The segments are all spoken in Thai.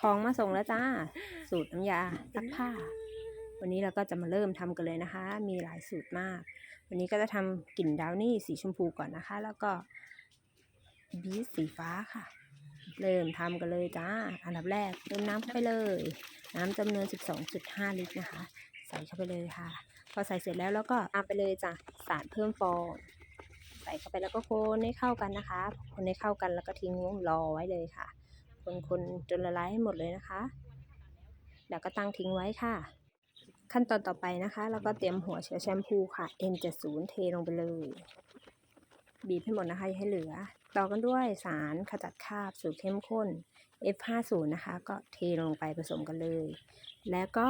ของมาส่งแล้วจ้า สูตรน้ำยาซักผ้า วันนี้เราก็จะมาเริ่มทำกันเลยนะคะ มีหลายสูตรมาก วันนี้ก็จะทำกลิ่นดาวนี่สีชมพูก่อนนะคะ แล้วก็บีสสีฟ้าค่ะ เริ่มทำกันเลยจ้า อันดับแรกเติมน้ำเข้าไปเลย น้ำจำนวน 12.5 ลิตรนะคะ ใส่เข้าไปเลยค่ะ พอใส่เสร็จแล้วแล้วก็ตามไปเลยจ้ะสารเพิ่มฟองใส่เข้าไปแล้วก็คนให้เข้ากันนะคะ คนให้เข้ากันแล้วก็ทิ้งรอไว้เลยค่ะ คนๆจนละลายให้หมดเลยนะคะแล้วก็ตั้งทิ้งไว้ค่ะ ขั้นตอนต่อไปนะคะเราก็เตรียมหัวเชื้อแชมพูค่ะ N70 เทลงไปเลย บีบให้หมดนะคะให้เหลือ ต่อกันด้วยสารขจัดคราบสูตรเข้มข้น F50 นะคะ ก็เทลงไปผสมกันเลย แล้วก็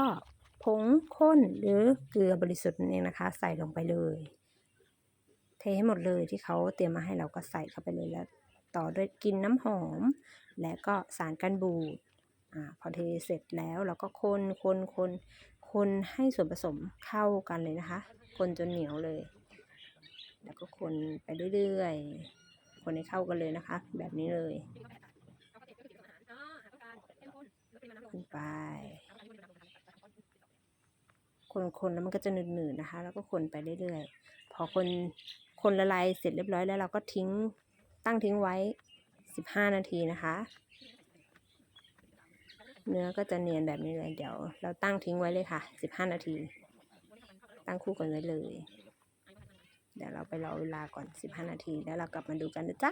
ผงข้นหรือเกลือบริสุทธิ์นั่นเองนะคะ ใส่ลงไปเลย เทให้หมดเลยที่เขาเตรียมมาให้เราก็ใส่เข้าไปเลยแล้ว ต่อด้วยกินน้ำหอม และก็สารกันบูดอ่าพอเทเสร็จแล้วเราก็คนคนคนคนให้ส่วนผสมเข้ากันเลยนะคะ คนจนเหนียวเลย แล้วก็คนไปเรื่อยๆ คนให้เข้ากันเลยนะคะ แบบนี้เลยคนไป คนๆแล้วมันก็จะหนืดๆนะคะ แล้วก็คนไปเรื่อยๆ พอคนคนละลายเสร็จเรียบร้อยแล้วเราก็ทิ้ง ตั้งทิ้งไว้ 15 นาทีนะคะ เนื้อก็จะเนียนแบบนี้เลย เดี๋ยว เราตั้งทิ้งไว้เลยค่ะ 15 นาที ตั้งคู่กันไว้เลย เดี๋ยวเราไปรอเวลาก่อน 15 นาที แล้วเรากลับมาดูกันนะจ๊ะ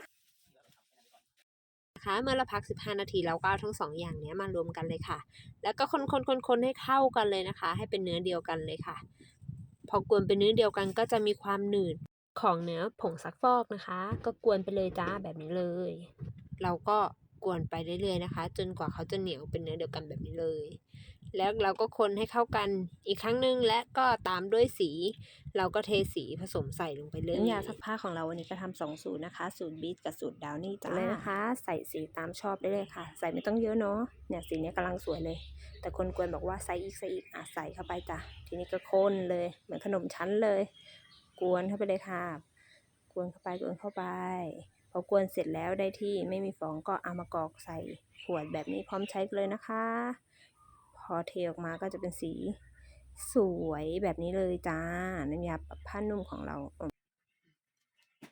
นะคะเมื่อเราพัก 15 นาทีเราก็เอาทั้งสองอย่างนี้มารวมกันเลยค่ะ แล้วก็คนคนคนคนให้เข้ากันเลยนะคะ ให้เป็นเนื้อเดียวกันเลยค่ะ พอกวนเป็นเนื้อเดียวกันก็จะมีความหนืด ของเนื้อผงซักฟอกนะคะ ก็กวนไปเลยจ้าแบบนี้เลย เราก็กวนไปเรื่อยๆนะคะ จนกว่าเขาจะเหนียวเป็นเนื้อเดียวกันแบบนี้เลย แล้วเราก็คนให้เข้ากันอีกครั้งหนึ่งและก็ตามด้วยสี เราก็เทสีผสมใส่ลงไปเลยน้ำยาซักผ้าของเราวันนี้ก็ทำสองสูตรนะคะ สูตรบีทกับสูตรดาวนี่จ้าเลยนะคะ ใส่สีตามชอบได้เลยค่ะ ใส่ไม่ต้องเยอะเนาะเนี่ยสีเนี้ยกำลังสวยเลย แต่คนกวนบอกว่าใส่อีกใส่อีกอะใส่เข้าไปจ้ะทีนี้ก็คนเลยเหมือนขนมชั้นเลย กวนเข้าไปเลยค่ะ กวนเข้าไปกวนเข้าไป พอกวนเสร็จแล้วได้ที่ไม่มีฟองก็เอามากรอกใส่ขวดแบบนี้พร้อมใช้เลยนะคะ พอเทออกมาก็จะเป็นสีสวยแบบนี้เลยจ้าน้ำยาปรับผ้านุ่มของเรา